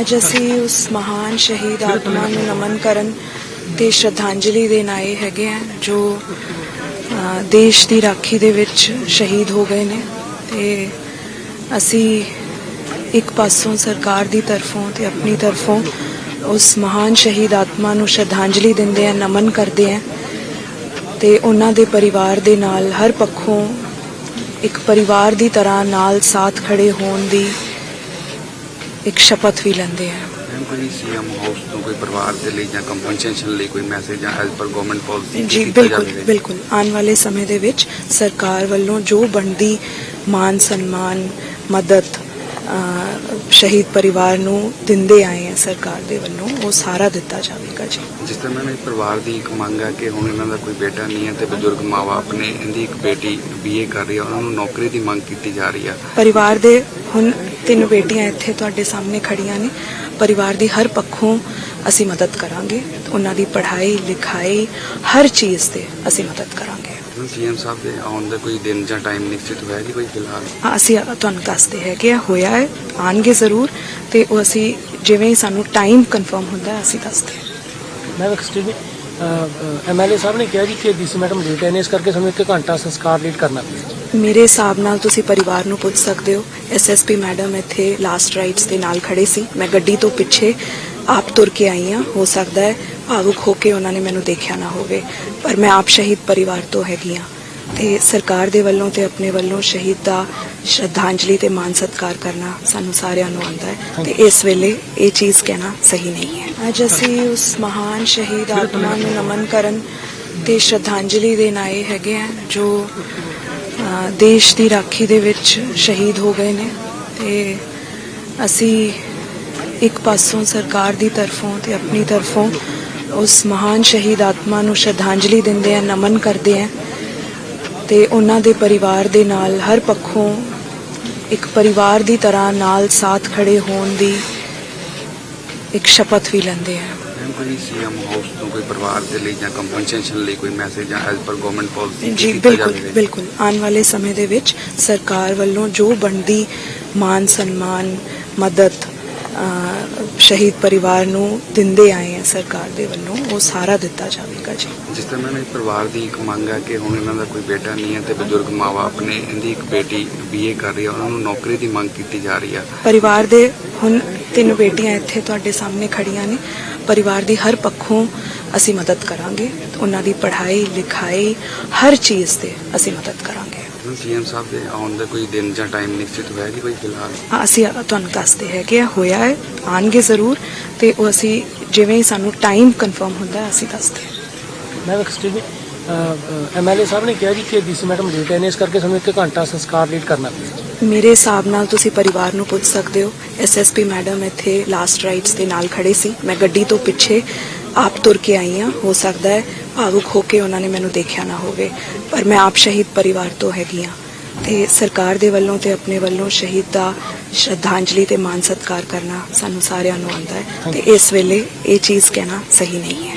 ਅੱਜ ਅਸੀਂ ਉਸ ਮਹਾਨ ਸ਼ਹੀਦ ਆਤਮਾ ਨੂੰ ਨਮਨ ਕਰਨ ਤੇ ਸ਼ਰਧਾਂਜਲੀ ਦੇਣ ਆਏ ਹੈਗੇ ਆ, ਜੋ ਦੇਸ਼ ਦੀ ਰਾਖੀ ਦੇ ਵਿੱਚ ਸ਼ਹੀਦ ਹੋ ਗਏ ਨੇ ਤੇ ਅਸੀਂ ਇੱਕ ਪਾਸੋਂ ਸਰਕਾਰ ਦੀ ਤਰਫੋਂ ਤੇ ਆਪਣੀ ਤਰਫੋਂ ਉਸ ਮਹਾਨ ਸ਼ਹੀਦ ਆਤਮਾ ਨੂੰ ਸ਼ਰਧਾਂਜਲੀ ਦਿੰਦੇ ਆ, ਨਮਨ ਕਰਦੇ ਆ ਤੇ ਉਹਨਾਂ ਦੇ ਪਰਿਵਾਰ ਦੇ ਨਾਲ, ਹਰ ਪੱਖੋਂ ਇੱਕ ਪਰਿਵਾਰ ਦੀ ਤਰ੍ਹਾਂ ਨਾਲ ਸਾਥ ਖੜੇ ਹੋਣ ਦੀ ਇੱਕ ਸ਼ਪਥ ਵੀ ਲੈਂਦੇ ਆ। ਮੈਮ ਕੋਈ ਸੀਐਮ ਹਾਊਸ ਤੋਂ ਕੋਈ ਪਰਿਵਾਰ ਦੇ ਲਈ ਜਾਂ ਕੰਪਨਸੇਸ਼ਨ ਲਈ ਕੋਈ ਮੈਸੇਜ ਜਾਂ ਐਜ਼ ਪਰ ਗਵਰਨਮੈਂਟ ਪਾਲਿਸੀ ਜੀ ਬਿਲਕੁਲ ਬਿਲਕੁਲ। ਆਉਣ ਵਾਲੇ ਸਮੇਂ ਦੇ ਵਿੱਚ ਸਰਕਾਰ ਵੱਲੋਂ ਜੋ ਬਣਦੀ ਮਾਨ ਸਨਮਾਨ ਮਦਦ ਸ਼ਹੀਦ ਪਰਿਵਾਰ ਨੂੰ ਦਿੰਦੇ ਆਏ ਆ ਸਰਕਾਰ ਦੇ ਵੱਲੋਂ ਉਹ ਸਾਰਾ ਦਿੱਤਾ ਜਾਵੇਗਾ ਜੀ। ਜਿਸ ਤਰ੍ਹਾਂ ਮੈਮ ਇਹ ਪਰਿਵਾਰ ਦੀ ਇੱਕ ਮੰਗ ਹੈ ਕਿ ਹੁਣ ਇਹਨਾਂ ਦਾ ਕੋਈ ਬੇਟਾ ਨਹੀਂ ਹੈ ਤੇ ਬਜ਼ੁਰਗ ਮਾਵਾ ਨੇ ਇਹਦੀ ਇੱਕ ਬੇਟੀ ਬੀਏ ਕਰ ਰਹੀ ਹੈ ਉਹਨਾਂ ਨੂੰ ਨੌਕਰੀ ਦੀ ਮੰਗ ਕੀਤੀ ਜਾ ਰਹੀ ਹੈ ਪਰਿਵਾਰ ਦੇ ਹੁਣ ਤਿੰਨ ਬੇਟੀਆਂ ਇੱਥੇ ਤੁਹਾਡੇ ਸਾਹਮਣੇ ਖੜੀਆਂ ਨੇ। ਪਰਿਵਾਰ ਦੀ ਹਰ ਪੱਖੋਂ ਅਸੀਂ ਮਦਦ ਕਰਾਂਗੇ। ਉਹਨਾਂ ਦੀ ਪੜ੍ਹਾਈ ਲਿਖਾਈ ਹਰ ਚੀਜ਼ ਤੇ ਅਸੀਂ ਮਦਦ ਕਰਾਂਗੇ। ਸੀਐਮ ਸਾਹਿਬ ਦੇ ਆਉਣ ਦਾ ਕੋਈ ਦਿਨ ਜਾਂ ਟਾਈਮ ਨਿਸ਼ਚਿਤ ਹੋਇਆ ਜੀ ਕੋਈ ਫਿਲਹਾਲ? ਹਾਂ, ਅਸੀਂ ਤੁਹਾਨੂੰ ਦੱਸਦੇ ਹੈਗੇ ਆ ਹੋਇਆ ਹੈ। ਆਣਗੇ ਜ਼ਰੂਰ ਤੇ ਉਹ ਅਸੀਂ ਜਿਵੇਂ ਹੀ ਸਾਨੂੰ ਟਾਈਮ ਕਨਫਰਮ ਹੁੰਦਾ ਹੈ, ਅਸੀਂ ਦੱਸਦੇ ਹਾਂ। ਮੈਂ ਐਕਸਕਿਊਜ਼ ਮੀ ਐਮਐਲਏ ਸਾਹਿਬ ਨੇ ਕਿਹਾ ਜੀ ਕਿ ਡੀਸੀ ਮੈਡਮ ਲੇਟ ਹੈ ਨੇ, ਇਸ ਕਰਕੇ ਸਾਨੂੰ ਇੱਕ ਘੰਟਾ ਸੰਸਕਾਰ ਲੇਟ ਕਰਨਾ ਪਿਆ। ਮੇਰੇ ਹਿਸਾਬ ਨਾਲ ਤੁਸੀਂ ਪਰਿਵਾਰ ਨੂੰ ਪੁੱਛ ਸਕਦੇ ਹੋ। ਐਸਐਸਪੀ ਮੈਡਮ ਇੱਥੇ ਲਾਸਟ ਰਾਈਟਸ ਦੇ ਨਾਲ ਖੜੇ ਸੀ। ਮੈਂ ਗੱਡੀ ਤੋਂ ਪਿੱਛੇ ਆਪ ਤੁਰ ਕੇ ਆਈ ਹਾਂ। ਹੋ ਸਕਦਾ ਹੈ ਭਾਵੁਕ ਹੋ ਕੇ ਉਹਨਾਂ ਨੇ ਮੈਨੂੰ ਦੇਖਿਆ ਨਾ ਹੋਵੇ। ਪਰ ਮੈਂ ਆਪ ਸ਼ਹੀਦ ਪਰਿਵਾਰ ਤੋਂ ਹੈਗੀ ਹਾਂ। ਤੇ ਸਰਕਾਰ ਦੇ ਵੱਲੋਂ ਤੇ ਆਪਣੇ ਵੱਲੋਂ ਸ਼ਹੀਦ ਦਾ ਸ਼ਰਧਾਂਜਲੀ ਤੇ ਮਾਨ ਸਤਿਕਾਰ ਕਰਨਾ ਸਾਨੂੰ ਸਾਰਿਆਂ ਨੂੰ ਆਉਂਦਾ ਹੈ। ਤੇ ਇਸ ਵੇਲੇ ਇਹ ਚੀਜ਼ ਕਹਿਣਾ ਸਹੀ ਨਹੀਂ ਹੈ। ਅੱਜ ਅਸੀਂ ਉਸ ਮਹਾਨ ਸ਼ਹੀਦ ਆਤਮਾ ਨੂੰ ਨਮਨ ਕਰਨ ਤੇ ਸ਼ਰਧਾਂਜਲੀ ਦੇਣ ਆਏ ਹੈਗੇ ਆ ਜੋ ਦੇਸ਼ ਦੀ ਰਾਖੀ ਦੇ ਵਿੱਚ ਸ਼ਹੀਦ ਹੋ ਗਏ ਨੇ। ਤੇ ਅਸੀਂ ਇੱਕ ਪਾਸੋਂ ਸਰਕਾਰ ਦੀ ਤਰਫੋਂ ਤੇ ਆਪਣੀ ਤਰਫੋਂ ਉਸ ਮਹਾਨ ਸ਼ਹੀਦ ਆਤਮਾ ਨੂੰ ਸ਼ਰਧਾਂਜਲੀ ਦਿੰਦੇ ਆ ਨਮਨ ਕਰਦੇ ਆ ਤੇ ਉਹਨਾਂ ਦੇ ਪਰਿਵਾਰ ਦੇ ਨਾਲ ਹਰ ਪੱਖੋਂ ਇੱਕ ਪਰਿਵਾਰ ਦੀ ਤਰ੍ਹਾਂ ਨਾਲ ਸਾਥ ਖੜੇ ਹੋਣ ਦੀ ਇੱਕ ਸ਼ਪਥ ਵੀ ਲੈਂਦੇ ਆ। ਮੈਮ ਕੋਈ ਸੀਐਮ ਹਾਊਸ ਤੋਂ ਕੋਈ ਪਰਿਵਾਰ ਦੇ ਲਈ ਜਾਂ ਕੰਪਨਸੇਸ਼ਨ ਲਈ ਕੋਈ ਮੈਸੇਜ ਜਾਂ ਐਜ਼ ਪਰ ਗਵਰਨਮੈਂਟ ਪਾਲਿਸੀ ਜੀ ਬਿਲਕੁਲ ਬਿਲਕੁਲ। ਆਉਣ ਵਾਲੇ ਸਮੇਂ ਦੇ ਵਿੱਚ ਸਰਕਾਰ ਵੱਲੋਂ ਜੋ ਬਣਦੀ ਮਾਨ ਸਨਮਾਨ ਮਦਦ ਸ਼ਹੀਦ ਪਰਿਵਾਰ ਨੂੰ ਦਿੰਦੇ ਆਏ ਆ ਸਰਕਾਰ ਦੇ ਵੱਲੋਂ ਉਹ ਸਾਰਾ ਦਿੱਤਾ ਜਾਵੇਗਾ ਜੀ। ਜਿਸ ਤਰ੍ਹਾਂ ਮੈਮ ਪਰਿਵਾਰ ਦੀ ਇੱਕ ਮੰਗ ਹੈ ਕਿ ਹੁਣ ਇਹਨਾਂ ਦਾ ਕੋਈ ਬੇਟਾ ਨਹੀਂ ਹੈ ਤੇ ਬਜ਼ੁਰਗ ਮਾਵਾ ਨੇ ਇਹਦੀ ਇੱਕ ਬੇਟੀ ਬੀਏ ਕਰ ਰਹੀ ਹੈ ਉਹਨਾਂ ਨੂੰ ਨੌਕਰੀ ਦੀ ਮੰਗ ਕੀਤੀ ਜਾ ਰਹੀ ਹੈ ਪਰਿਵਾਰ ਦੇ ਹੁਣ ਤਿੰਨ ਬੇਟੀਆਂ ਇੱਥੇ ਤੁਹਾਡੇ ਸਾਹਮਣੇ ਖੜੀਆਂ ਨੇ। ਪਰਿਵਾਰ ਦੀ ਹਰ ਪੱਖੋਂ ਅਸੀਂ ਮਦਦ ਕਰਾਂਗੇ। ਉਹਨਾਂ ਦੀ ਪੜ੍ਹਾਈ ਲਿਖਾਈ ਹਰ ਚੀਜ਼ ਤੇ ਅਸੀਂ ਮਦਦ ਕਰਾਂਗੇ। ਹੁਣ ਸੀਐਮ ਸਾਹਿਬ ਦੇ ਆਉਣ ਦਾ ਕੋਈ ਦਿਨ ਜਾਂ ਟਾਈਮ ਨਿਸ਼ਚਿਤ ਹੋਇਆ ਜੀ ਕੋਈ ਫਿਲਹਾਲ? ਹਾਂ, ਅਸੀਂ ਤੁਹਾਨੂੰ ਦੱਸਦੇ ਹੈਗੇ ਆ ਹੋਇਆ ਹੈ ਆਣਗੇ ਜ਼ਰੂਰ ਤੇ ਉਹ ਅਸੀਂ ਜਿਵੇਂ ਹੀ ਸਾਨੂੰ ਟਾਈਮ ਕਨਫਰਮ ਹੁੰਦਾ ਹੈ, ਅਸੀਂ ਦੱਸਦੇ ਹਾਂ। ਮੈਂ ਐਕਸਕਿਊਜ਼ ਮੀ ਐਮਐਲਏ ਸਾਹਿਬ ਨੇ ਕਿਹਾ ਜੀ ਕਿ ਡੀਸੀ ਮੈਡਮ ਲੇਟ ਹੈ ਨੇ ਇਸ ਕਰਕੇ ਸਾਨੂੰ ਇੱਕ ਘੰਟਾ ਸੰਸਕਾਰ ਲੇਟ ਕਰਨਾ ਪਿਆ। ਮੇਰੇ ਹਿਸਾਬ ਨਾਲ ਤੁਸੀਂ ਪਰਿਵਾਰ ਨੂੰ ਪੁੱਛ ਸਕਦੇ ਹੋ ਐਸਐਸਪੀ ਮੈਡਮ ਇੱਥੇ ਲਾਸਟ ਰਾਈਟਸ ਦੇ ਨਾਲ ਖੜੇ ਸੀ ਮੈਂ ਗੱਡੀ ਤੋਂ ਪਿੱਛੇ ਆਪ ਤੁਰ ਕੇ ਆਈ ਹਾਂ। ਹੋ ਸਕਦਾ ਹੈ ਭਾਵੁਕ ਹੋ ਕੇ ਉਹਨਾਂ ਨੇ ਮੈਨੂੰ ਦੇਖਿਆ ਨਾ ਹੋਵੇ। ਪਰ ਮੈਂ ਆਪ ਸ਼ਹੀਦ ਪਰਿਵਾਰ ਤੋਂ ਹੈਗੀ ਹਾਂ। ਤੇ ਸਰਕਾਰ ਦੇ ਵੱਲੋਂ ਤੇ ਆਪਣੇ ਵੱਲੋਂ ਸ਼ਹੀਦ ਦਾ ਸ਼ਰਧਾਂਜਲੀ ਤੇ ਮਾਨ ਸਤਿਕਾਰ ਕਰਨਾ ਸਾਨੂੰ ਸਾਰਿਆਂ ਨੂੰ ਆਉਂਦਾ ਹੈ। ਤੇ ਇਸ ਵੇਲੇ ਇਹ ਚੀਜ਼ ਕਹਿਣਾ ਸਹੀ ਨਹੀਂ ਹੈ।